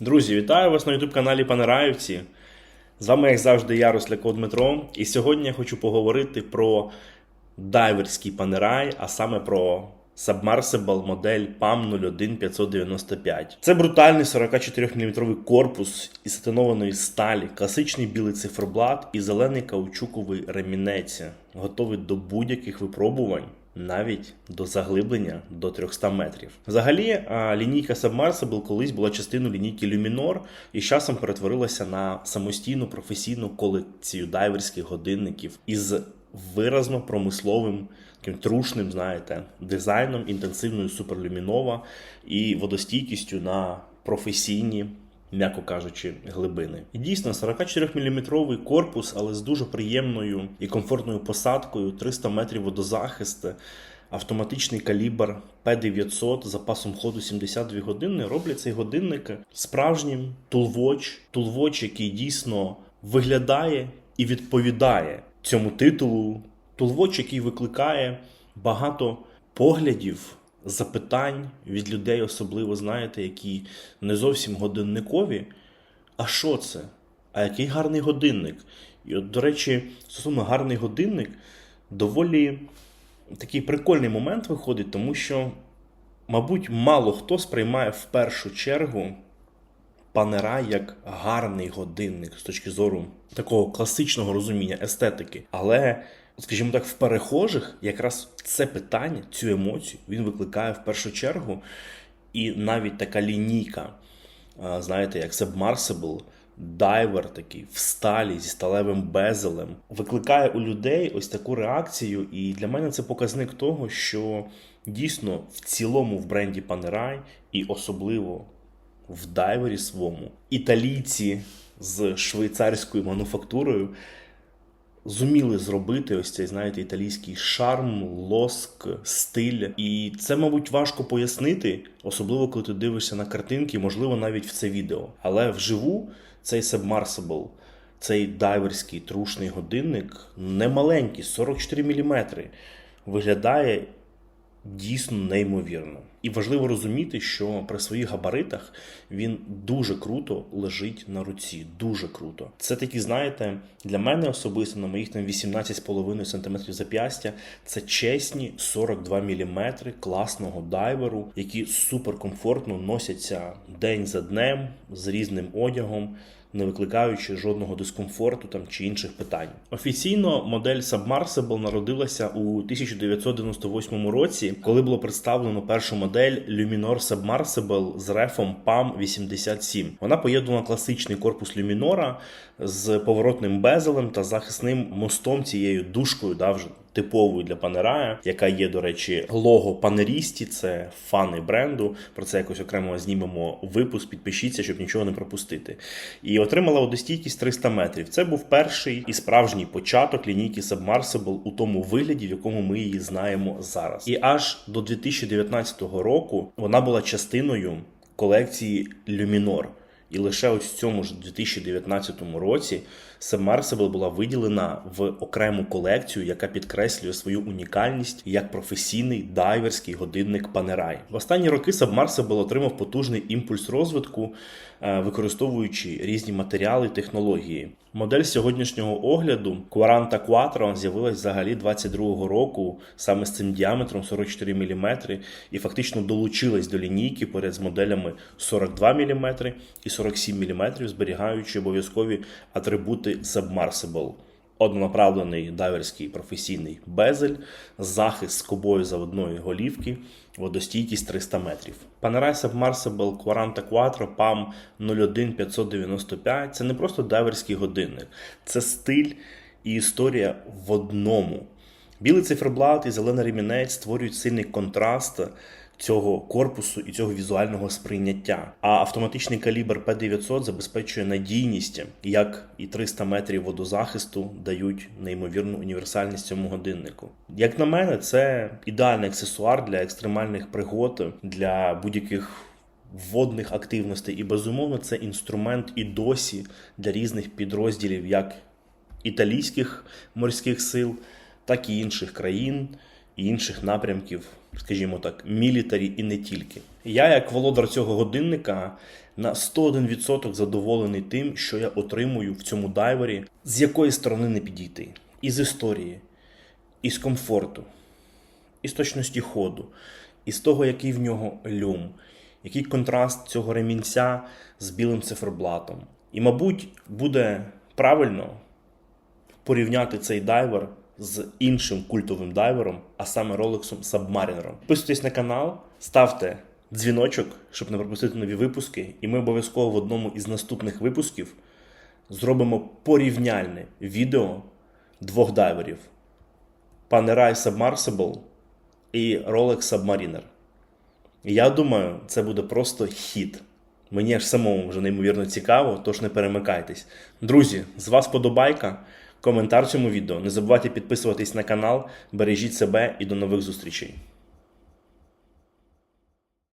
Друзі, вітаю вас на youtube каналі Панераївці. З вами, як завжди, я Росляко Дмитро. І сьогодні я хочу поговорити про дайверський панерай, а саме про Submersible модель PAM 01595. Це брутальний 44-мм корпус із сатинованої сталі, класичний білий циферблат і зелений каучуковий ремінець, готовий до будь-яких випробувань навіть до заглиблення до 300 метрів. Взагалі, а, лінійка Submersible колись була частиною лінійки Luminor і з часом перетворилася на самостійну професійну колекцію дайверських годинників із виразно промисловим таким трушним, знаєте, дизайном, інтенсивною суперлюмінова і водостійкістю на професійні м'яко кажучи, глибини. І дійсно 44-мм корпус, але з дуже приємною і комфортною посадкою, 300 метрів водозахист, автоматичний калібр P900 з запасом ходу 72 години роблять цей годинник справжнім тулвоч, тулвоч, який дійсно виглядає і відповідає цьому титулу. Тулвоч, який викликає багато поглядів запитань від людей, особливо знаєте, які не зовсім годинникові. А що це? А який гарний годинник? І от, до речі, стосовно гарний годинник, доволі такий прикольний момент виходить, тому що, мабуть, мало хто сприймає в першу чергу панера як гарний годинник з точки зору такого класичного розуміння естетики. Але скажімо так, в перехожих якраз це питання, цю емоцію він викликає в першу чергу. І навіть така лінійка, знаєте, як Submersible, дайвер такий в сталі зі сталевим безелем, викликає у людей ось таку реакцію. І для мене це показник того, що дійсно в цілому в бренді Panerai і особливо в дайвері своєму італійці з швейцарською мануфактурою зуміли зробити ось цей, знаєте, італійський шарм, лоск, стиль. І це, мабуть, важко пояснити, особливо коли ти дивишся на картинки, можливо, навіть в це відео. Але вживу цей Submersible, цей дайверський трушний годинник, немаленький, 44 мм, виглядає дійсно неймовірно. І важливо розуміти, що при своїх габаритах він дуже круто лежить на руці. Дуже круто. Це такі, знаєте, для мене особисто на моїх там 18,5 см зап'ястя. Це чесні 42 мм класного дайверу, які суперкомфортно носяться день за днем з різним одягом. Не викликаючи жодного дискомфорту там чи інших питань. Офіційно модель Submersible народилася у 1998 році, коли було представлено першу модель Luminor Submersible з рефом PAM 87. Вона поєднувала класичний корпус Luminora з поворотним безелем та захисним мостом цією дужкою, да, вже типовою для Панерая, яка є, до речі, лого Панерісті, це фани бренду. Про це якось окремо знімемо випуск. Підпишіться, щоб нічого не пропустити. І отримала водостійкість 300 метрів. Це був перший і справжній початок лінійки Submersible у тому вигляді, в якому ми її знаємо зараз. І аж до 2019 року вона була частиною колекції Luminor. І лише ось в цьому ж 2019 році Submersible була виділена в окрему колекцію, яка підкреслює свою унікальність як професійний дайверський годинник Panerai. В останні роки Submersible отримав потужний імпульс розвитку, е, використовуючи різні матеріали і технології. Модель сьогоднішнього огляду Quaranta Quattro з'явилась взагалі 22-го року саме з цим діаметром 44 мм і фактично долучилась до лінійки поряд з моделями 42 мм і 47 мм, зберігаючи обов'язкові атрибути Submersible. Однонаправлений дайверський професійний безель, захист скобою заводної голівки, водостійкість 300 метрів. Panerai Submersible Quaranta Quattro PAM 01595 – це не просто дайверський годинник, це стиль і історія в одному. Білий циферблат і зелений ремінець створюють сильний контраст цього корпусу і цього візуального сприйняття. А автоматичний калібр P900 забезпечує надійність, як і 300 метрів водозахисту дають неймовірну універсальність цьому годиннику. Як на мене, це ідеальний аксесуар для екстремальних пригод, для будь-яких водних активностей. І безумовно, це інструмент і досі для різних підрозділів, як італійських морських сил, так і інших країн. І інших напрямків, скажімо так, мілітарі і не тільки. Я, як володар цього годинника, на 101% задоволений тим, що я отримую в цьому дайвері, з якої сторони не підійти. Із історії, із комфорту, із точності ходу, із того, який в нього люм, який контраст цього ремінця з білим циферблатом. І, мабуть, буде правильно порівняти цей дайвер з іншим культовим дайвером, а саме Rolex Submariner. Підписуйтесь на канал, ставте дзвіночок, щоб не пропустити нові випуски, і ми обов'язково в одному із наступних випусків зробимо порівняльне відео двох дайверів: Panerai Submersible і Rolex Submariner. Я думаю, це буде просто хіт. Мені аж самому вже неймовірно цікаво, тож не перемикайтесь. Друзі, з вас подобайка, коментар цьому відео. Не забувайте підписуватись на канал, бережіть себе і до нових зустрічей.